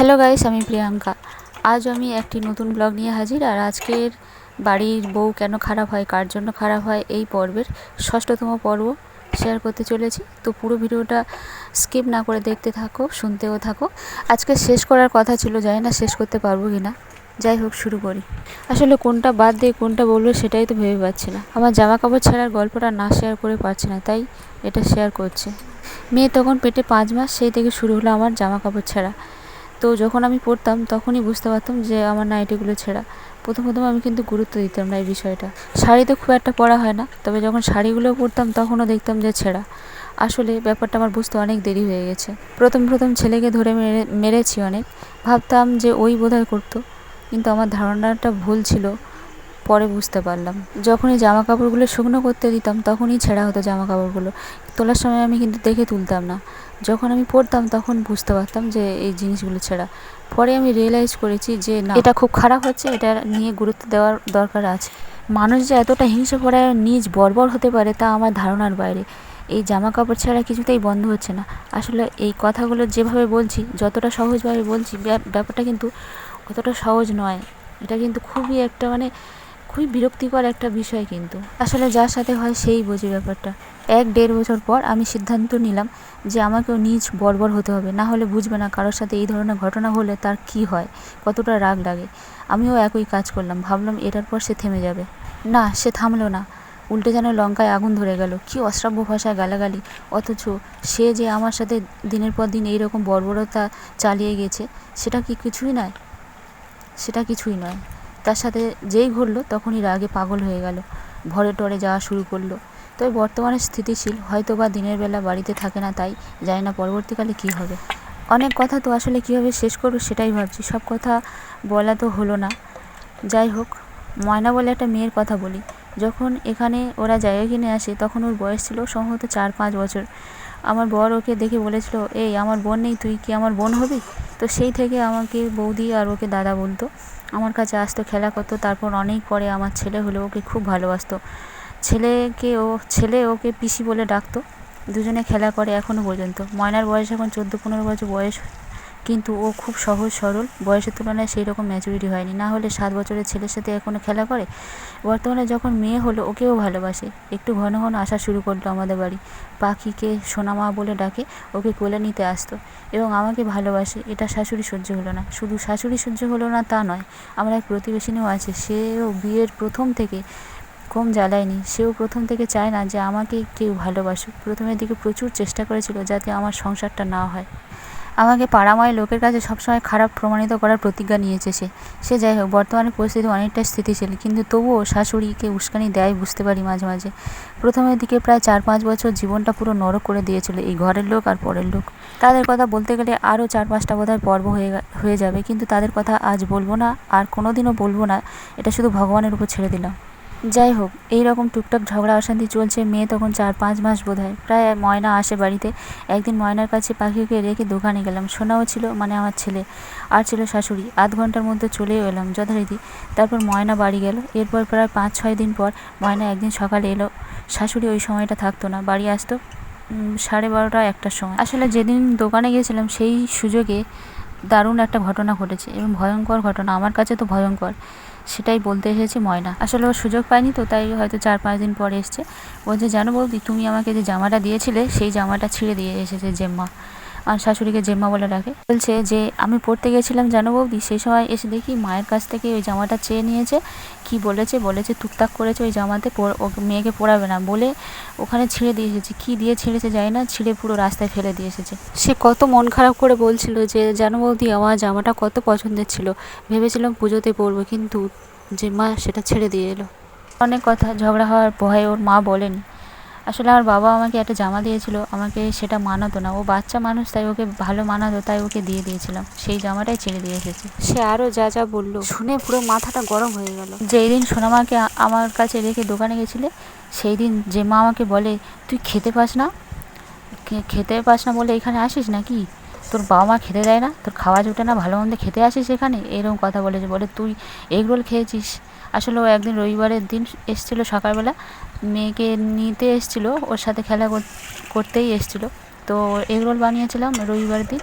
Hello guys আমি প্রিয়াঙ্কা। আজ আমি একটি নতুন ব্লগ নিয়ে হাজির, আর আজকের বাড়ির বউ কেন খারাপ হয়, কার জন্য খারাপ হয়, এই পর্বের ষষ্ঠতম পর্ব শেয়ার করতে চলেছি। তো পুরো ভিডিওটা স্কিপ না করে দেখতে থাকো, শুনতেও থাকো। আজকে শেষ করার কথা ছিল, জানি না শেষ করতে পারব কি না যাই হোক, শুরু করি। আসলে কোনটা বাদ দিয়ে কোনটা বলব সেটাই তো ভেবে পাচ্ছি না। আমার জামা কাপড় ছাড়ার গল্পটা না শেয়ার করে পারছি না, তাই এটা শেয়ার করছে। মেয়ে তখন পেটে পাঁচ মাস, সেই থেকে শুরু হলো আমার জামা কাপড় ছাড়া। তো যখন আমি পড়তাম, তখনই বুঝতে পারতাম যে আমার নাইটিগুলো ছেঁড়া। প্রথম প্রথম আমি কিন্তু গুরুত্ব দিতাম না এই বিষয়টা। শাড়ি তো খুব একটা পরা হয় না, তবে যখন শাড়িগুলো পরতাম তখনও দেখতাম যে ছেঁড়া। আসলে ব্যাপারটা আমার বুঝতে অনেক দেরি হয়ে গেছে। প্রথম প্রথম ছেলেকে ধরে মেরে, মেরেছি অনেক। ভাবতাম যে ওই বোধহয় করতো, কিন্তু আমার ধারণাটা ভুল ছিল। পরে বুঝতে পারলাম। যখনই জামা কাপড়গুলো শুকনো করতে দিতাম, তখনই ছেঁড়া হতো জামা কাপড়গুলো তোলার সময় আমি কিন্তু দেখে তুলতাম না। যখন আমি পড়তাম তখন বুঝতে পারতাম যে এই জিনিসগুলো ছেঁড়া। পরে আমি রিয়েলাইজ করেছি যে, না, এটা খুব খারাপ হচ্ছে, এটা নিয়ে গুরুত্ব দেওয়ার দরকার আছে। মানুষ যে এতটা হিংসে পড়ে নিজ বর্বর হতে পারে তা আমার ধারণার বাইরে। এই জামা কাপড় ছাড়া কিছুতেই বন্ধ হচ্ছে না। আসলে এই কথাগুলো যেভাবে বলছি, যতটা সহজভাবে বলছি ব্যাপারটা কিন্তু অতটা সহজ নয়। এটা কিন্তু খুবই একটা মানে খুবই বিরক্তিকর একটা বিষয় কিন্তু। আসলে যার সাথে হয় সেই বোঝে ব্যাপারটা। এক দেড় বছর পর আমি সিদ্ধান্ত নিলাম যে আমাকেও নিজ বর্বর হতে হবে। না হলে বুঝবে না কারোর সাথে এই ধরনের ঘটনা হলে তার কি হয়, কতটা রাগ লাগে। আমিও একই কাজ করলাম। ভাবলাম এটার পর সে থেমে যাবে। না, সে থামলো না। উল্টে যেন লঙ্কায় আগুন ধরে গেল। কি অশ্রাব্য ভাষায় গালাগালি। অথচ সে যে আমার সাথে দিনের পর দিন এইরকম বর্বরতা চালিয়ে গেছে, সেটা কি কিছুই নয়? সেটা কিছুই নয়। তার সাথে যেই ঘুরলো তখনই রাগে পাগল হয়ে গেল। ভরে টরে যাওয়া শুরু করল। তবে বর্তমানে স্থিতিশীল হয়তো বা দিনের বেলা বাড়িতে থাকে না তাই জানি না পরবর্তীকালে কী হবে। অনেক কথা তো আসলে কীভাবে শেষ করব সেটাই ভাবছি। সব কথা বলা তো হলো না। যাই হোক, ময়না বলে একটা মেয়ের কথা বলি। যখন এখানে ওরা জায়গা কিনে আসে তখন ওর বয়স ছিল সম্ভবত চার পাঁচ বছর। আমার বর ওকে দেখে বলেছিল, এই, আমার বোন নেই, তুই কি আমার বোন হবি? তো সেই থেকে আমাকে বৌদি আর ওকে দাদা বলতো। আমার কাছে আসতো, খেলা করতো, তারপর অনেক পরে আমার ছেলে হলো, ওকে খুব ভালোবাসতো। ছেলেকে ও, ছেলে ওকে পিসি বলে ডাকতো। দুজনে খেলা করে এখনও পর্যন্ত। ময়নার বয়স এখন চোদ্দ, পনেরো বছর বয়স। কিন্তু ও খুব সহজ সরল। বয়সের তুলনায় সেই রকম ম্যাচুরিটি হয়নি। না হলে সাত বছরের ছেলের সাথে এখনও খেলা করে? বর্তমানে যখন মেয়ে হলো, ওকেও ভালোবাসে। একটু ঘন ঘন আসা শুরু করল আমাদের বাড়ি। পাখিকে সোনামা বলে ডাকে, ওকে কোলে নিতে আসতো এবং আমাকে ভালোবাসে। এটা শাশুড়ি সহ্য হলো না। শুধু শাশুড়ি সহ্য হলো না, তা নয়, আমার এক প্রতিবেশিনীও আছে। সেও বিয়ের প্রথম থেকে কম জ্বালায়নি। সেও প্রথম থেকে চায় না যে আমাকে কেউ ভালোবাসুক। প্রথমের দিকে প্রচুর চেষ্টা করেছিল যাতে আমার সংসারটা না হয়। আমাকে পাড়াময় লোকের কাছে সবসময় খারাপ প্রমাণিত করার প্রতিজ্ঞা নিয়েছে সে। সে যাই হোক, বর্তমানে পরিস্থিতি অনেকটাই স্থিতিশীল, কিন্তু তবুও শাশুড়িকে উস্কানি দেয় বুঝতে পারি মাঝে মাঝে। প্রথমের দিকে প্রায় চার পাঁচ বছর জীবনটা পুরো নরক করে দিয়েছিল এই ঘরের লোক আর পরের লোক। তাদের কথা বলতে গেলে আরও চার পাঁচটা বোধহয় পর্ব হয়ে হয়ে যাবে, কিন্তু তাদের কথা আজ বলব না, আর কোনো দিনও বলব না, এটা শুধু ভগবানের উপর ছেড়ে দিলাম। যাই হোক এই রকম টুকটাক ঝগড়া অশান্তি চলছে, মেয়ে তখন চার পাঁচ মাস বোধ হয় প্রায় ময়না আসে বাড়িতে। একদিন ময়নার কাছে পাখিকে রেখে দোকানে গেলাম। সোনাও ছিল মানে আমার ছেলে, আর ছিল শাশুড়ি। আধ ঘণ্টার মধ্যে চলেও এলাম যথারীতি। তারপর ময়না বাড়ি গেল। এরপর প্রায় পাঁচ, ছয় দিন পর ময়না একদিন সকালে এলো। শাশুড়ি ওই সময়টা থাকতো না। বাড়ি আসতো সাড়ে বারোটা, একটার সময়। আসলে যেদিন দোকানে গিয়েছিলাম, সেই সুযোগে দারুণ একটা ঘটনা ঘটেছে, এবং ভয়ঙ্কর ঘটনা। আমার কাছে তো ভয়ঙ্কর। সেটাই বলতে এসেছে ময়না। আসলে ও সুযোগ পায়নি তো, তাই হয়তো চার পাঁচ দিন পরে এসছে। বলছে, জানো বৌদি, তুমি আমাকে যে জামাটা দিয়েছিলে, সেই জামাটা ছিঁড়ে দিয়ে এসেছে জেম্মা। শাশুড়িকে জেম্মা বলে ডাকে। বলছে যে, আমি পড়তে গেছিলাম জানো বৌদি, সেই সময় এসে দেখি মায়ের কাছ থেকে ওই জামাটা চেয়ে নিয়েছে। কি বলেছে? বলেছে টুকটাক করেছে ওই জামাতে মেয়েকে পড়াবে না। বলে ওখানে ছিঁড়ে দিয়ে এসেছে। কী দিয়ে ছিঁড়েছে যায় না, ছিঁড়ে পুরো রাস্তায় ফেলে দিয়ে এসেছে। সে কত মন খারাপ করে বলছিল যে, জানো বৌদি, আমার জামাটা কত পছন্দের ছিল। ভেবেছিলাম পুজোতে পরবো, কিন্তু যে মা সেটা ছেড়ে দিয়ে এলো। অনেক কথা ঝগড়া হওয়ার ভয়ে ওর মা বলেনি আসলে আমার বাবা আমাকে একটা জামা দিয়েছিল আমাকে সেটা মানাতো না। ও বাচ্চা মানুষ তাই ওকে ভালো মানাতো তাই ওকে দিয়ে দিয়েছিলাম। সেই জামাটাই ছেড়ে দিয়ে এসেছে। সে আরও যা যা বলল শুনে পুরো মাথাটা গরম হয়ে গেল। যেই দিন সোনামাকে আমার কাছে রেখে দোকানে গেছিলে সেই দিন যে মা আমাকে বলে তুই খেতে পাস না? খেতে পাস না বলে এখানে আসিস নাকি? তোর বাবা মা খেতে দেয় না? তোর খাওয়া জোটে না? ভালো মন্দ খেতে আসিস এখানে? এরকম কথা বলেছে। বলে, তুই এগ রোল খেয়েছিস? আসলে ও একদিন রবিবারের দিন এসেছিল সকালবেলা। মেয়েকে নিতে এসেছিল। ওর সাথে খেলা করতেই এসেছিল। তো এগ রোল বানিয়েছিলাম রবিবার দিন।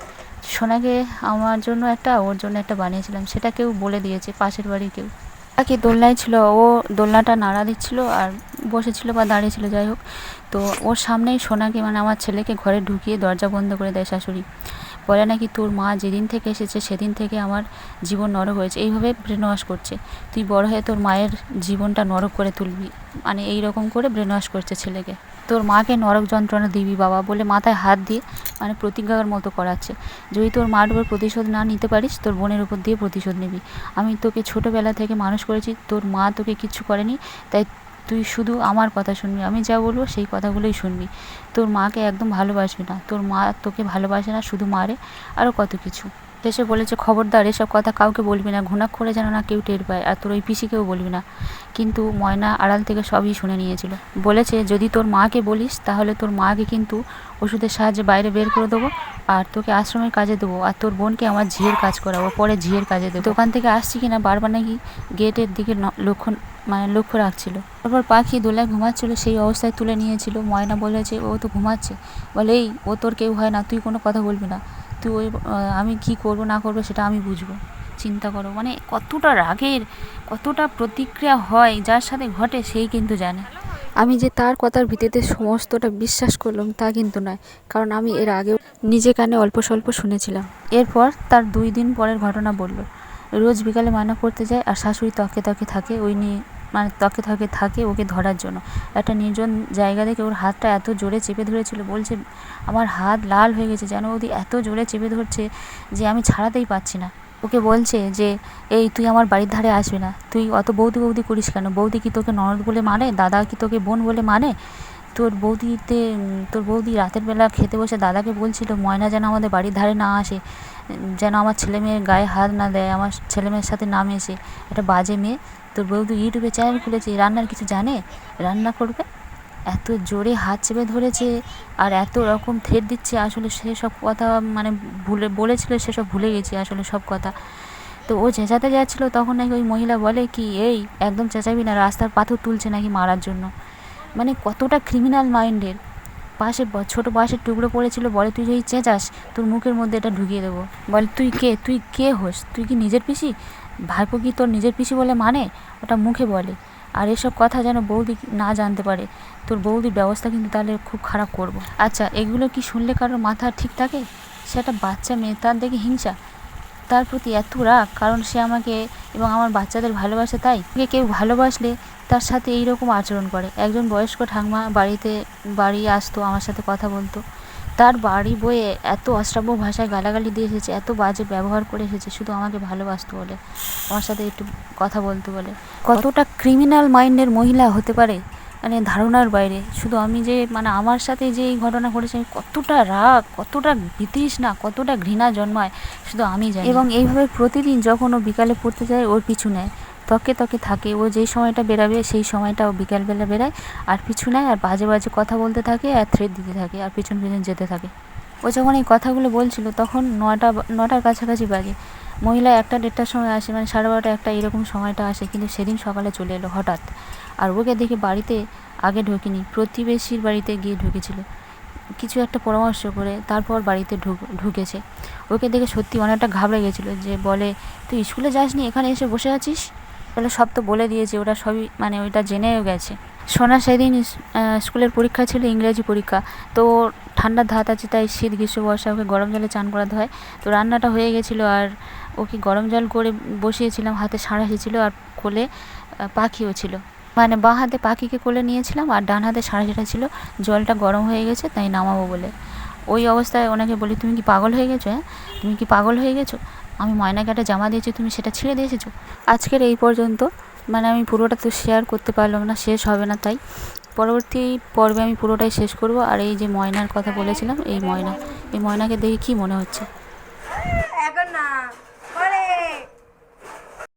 সোনাকে আমার জন্য একটা, ওর জন্য একটা বানিয়েছিলাম। সেটা কেউ বলে দিয়েছে, পাশের বাড়ির কেউ। পাখি দোলনায় ছিল, ও দোলনাটা নাড়া দিচ্ছিল আর বসেছিল বা দাঁড়িয়েছিল, যাই হোক। তো ওর সামনেই সোনাকে মানে আমার ছেলেকে ঘরে ঢুকিয়ে দরজা বন্ধ করে দেয় শাশুড়ি। বলে নাকি তোর মা যেদিন থেকে এসেছে সেদিন থেকে আমার জীবন নরক হয়েছে। এইভাবে ব্রেন ওয়াশ করছে। তুই বড় হয়ে তোর মায়ের জীবনটা নরক করে তুলবি। মানে এই রকম করে ব্রেন ওয়াশ করছে ছেলেকে। তোর মাকে নরক যন্ত্রণা দিবি বাবা বলে মাথায় হাত দিয়ে মানে প্রতিজ্ঞার মতো করাচ্ছে। যদি তোর মার উপর প্রতিশোধ না নিতে পারিস, তোর বোনের উপর দিয়ে প্রতিশোধ নিবি। আমি তোকে ছোটোবেলা থেকে মানুষ করেছি, তোর মা তোকে কিচ্ছু করেনি, তাই তুই শুধু আমার কথা শুনবি, আমি যা বলব সেই কথাগুলোই শুনবি। তোর মাকে একদম ভালোবাসবি না, তোর মা তোকে ভালোবাসে না, শুধু মারে আরও কত কিছু। শেষে বলেছে, খবরদার, এসব কথা কাউকে বলবি না, ঘুণাক্ষরে যেন না কেউ টের পায়, আর তোর ওই পিসিকেও বলবি না। কিন্তু ময়না আড়াল থেকে সবই শুনে নিয়েছিল। বলেছে, যদি তোর মাকে বলিস, তাহলে তোর মাকে কিন্তু ওষুধের সাহায্যে বাইরে বের করে দেবো, আর তোকে আশ্রমের কাজে দেবো, আর তোর বোনকে আমার ঝিয়ের কাজ করাবো, পরে ঝিয়ের কাজে দেবো। দোকান থেকে আসছি কিনা, বারবার নাকি গেটের দিকে লক্ষ্য মানে লক্ষ্য রাখছিল। তারপর পাখি দোলায় ঘুমাচ্ছিল, সেই অবস্থায় তুলে নিয়েছিল। ময়না বলেছে ও তো ঘুমাচ্ছে। বলে, এই, ও তোর কেউ হয় না, তুই কোনো কথা বলবি না। তুই ওই আমি কি করব, না করব, সেটা আমি বুঝব। চিন্তা করো। মানে কতটা রাগের, কতটা প্রতিক্রিয়া হয়, যার সাথে ঘটে সেই কিন্তু জানে। আমি যে তার কথার ভিত্তিতে সমস্তটা বিশ্বাস করলাম, তা কিন্তু নয়। কারণ আমি এর আগেও নিজে কানে অল্প স্বল্প শুনেছিলাম। এরপর তার দুই দিন পরের ঘটনা বলল, রোজ বিকালে মায়না করতে যায় আর শাশুড়ি তকে তকে থাকে, ওই নিয়ে মানে তকে তকে থাকে ওকে ধরার জন্য। একটা নির্জন জায়গা থেকে ওর হাতটা এত জোরে চেপে ধরেছিল, বলছে, আমার হাত লাল হয়ে গেছে, যেন ওদি এত জোরে চেপে ধরছে যে আমি ছাড়াতেই পারছি না। ওকে বলছে যে, এই তুই আমার বাড়ির ধারে আসবি না। তুই অত বৌদি বৌদি করিস কেন? বৌদি কি তোকে ননদ বলে মানে? দাদা কি তোকে বোন বলে মানে? তোর বৌদিতে তোর বৌদি রাতের বেলা খেতে বসে দাদাকে বলছিল, ময়না যেন আমাদের বাড়ির ধারে না আসে, যেন আমার ছেলে মেয়ের গায়ে হাত না দেয়, আমার ছেলে মেয়ের সাথে না মেশে একটা বাজে মেয়ে। তোর বৌদি ইউটিউবে চ্যানেল খুলেছে, রান্নার কিছু জানে? রান্না করবে? এত জোরে হাত চেপে ধরেছে, আর এত রকম থ্রেট দিচ্ছে, আসলে সেসব কথা মানে ভুলে, বলেছিল সেসব ভুলে গেছি, আসলে সব কথা। তো ও চেঁচাতে যাচ্ছিল, তখন নাকি ওই মহিলা বলে কি, এই, একদম চেঁচাবি না, রাস্তার পাথর তুলছে নাকি মারার জন্য? মানে কতটা ক্রিমিনাল মাইন্ডের পাশে ছোট বাঁশের টুকরো পড়েছিল, বলে তুই যদি চেঁচাস, তোর মুখের মধ্যে এটা ঢুকিয়ে দেবো। বলে, তুই কে? তুই কে হোস? তুই কি নিজের পিসি? ভাইপো কি তোর নিজের পিসি বলে মানে? ওটা মুখে বলে। আর এসব কথা যেন বৌদি না জানতে পারে। তোর বৌদির ব্যবস্থা কিন্তু তাহলে খুব খারাপ করব। আচ্ছা এগুলো কি শুনলে কারোর মাথা ঠিক থাকে? সে একটা বাচ্চা মেয়ে, তার দেখে হিংসা? তার প্রতি এত রাগ, কারণ সে আমাকে এবং আমার বাচ্চাদের ভালোবাসে তাই? কেউ ভালোবাসলে তার সাথে এই রকম আচরণ করে। একজন বয়স্ক ঠাকমা বাড়িতে, বাড়ি আসতো, আমার সাথে কথা বলতো। তার বাড়ি বয়ে এত অশ্রাব্য ভাষায় গালাগালি দিয়ে এসেছে, এত বাজে ব্যবহার করে এসেছে, শুধু আমাকে ভালোবাসতো বলে। আমার সাথে একটু কথা বলতো বলে। কতটা ক্রিমিনাল মাইন্ডের মহিলা হতে পারে? মানে ধারণার বাইরে। শুধু আমি যে মানে আমার সাথে যে এই ঘটনা ঘটেছে কতটা রাগ, কতটা বিতৃষ্ণা, কতটা ঘৃণা জন্মায়, শুধু আমি জানি। এবং এইভাবে প্রতিদিন যখন ও বিকালে পড়তে যায়, ওর পিছু নেয়। তকে তকে থাকে। ও যেই সময়টা বেরাবে, সেই সময়টা ও বিকালবেলা বেরায়। আর পিছু নেয়, আর বাজে বাজে কথা বলতে থাকে, আর থ্রেড দিতে থাকে, আর পিছন পিছন যেতে থাকে। ও যখন এই কথাগুলো বলছিল, তখন নটা নটার কাছাকাছি বাজে। মহিলা একটা দেড়টার সময় আসে মানে সাড়ে বারোটা একটা এরকম সময়টা আসে, কিন্তু সেদিন সকালে চলে এলো হঠাৎ। আর ওকে দেখে বাড়িতে আগে ঢোকেনি, প্রতিবেশীর বাড়িতে গিয়ে ঢুকেছিল। কিছু একটা পরামর্শ করে তারপর বাড়িতে ঢুক, ঢুকেছে। ওকে দেখে সত্যি অনেকটা ঘাবড়ে গেছিল যে বলে, তুই স্কুলে যাসনি? এখানে এসে বসে আছিস? বলে সব তো বলে দিয়েছে, ওরা সবই মানে ওইটা জেনেও গেছে। সোনা সেদিন স্কুলের পরীক্ষা ছিল, ইংরেজি পরীক্ষা। তো ঠান্ডার ধাত আছে, তাই শীত, গ্রীষ্ম, বর্ষা, ওকে গরম জলে চান করাতে হয়। তো রান্নাটা হয়ে গেছিল আর ওকে গরম জল করে বসিয়েছিলাম, হাতে সাঁড়াশি ছিল আর কোলে পাখিও ছিল। মানে বাঁ হাতে পাখিকে কোলে নিয়েছিলাম আর ডান হাতে সাঁড়াশিটা ছিল, জলটা গরম হয়ে গেছে, তাই নামাবো বলে। ওই অবস্থায় ওনাকে বলি, তুমি কি পাগল হয়ে গেছো হ্যাঁ? তুমি কি পাগল হয়ে গেছো? আমি ময়নাকে একটা জামা দিয়েছি, তুমি সেটা ছিঁড়ে দিয়ে এসেছ আজকের এই পর্যন্ত মানে আমি পুরোটা তো শেয়ার করতে পারলাম না, শেষ হবে না তাই। পরবর্তী পর্বে আমি পুরোটাই শেষ করব। আর এই যে ময়নার কথা বলেছিলাম, এই ময়না, এই ময়নাকে দেখে কি মনে হচ্ছে?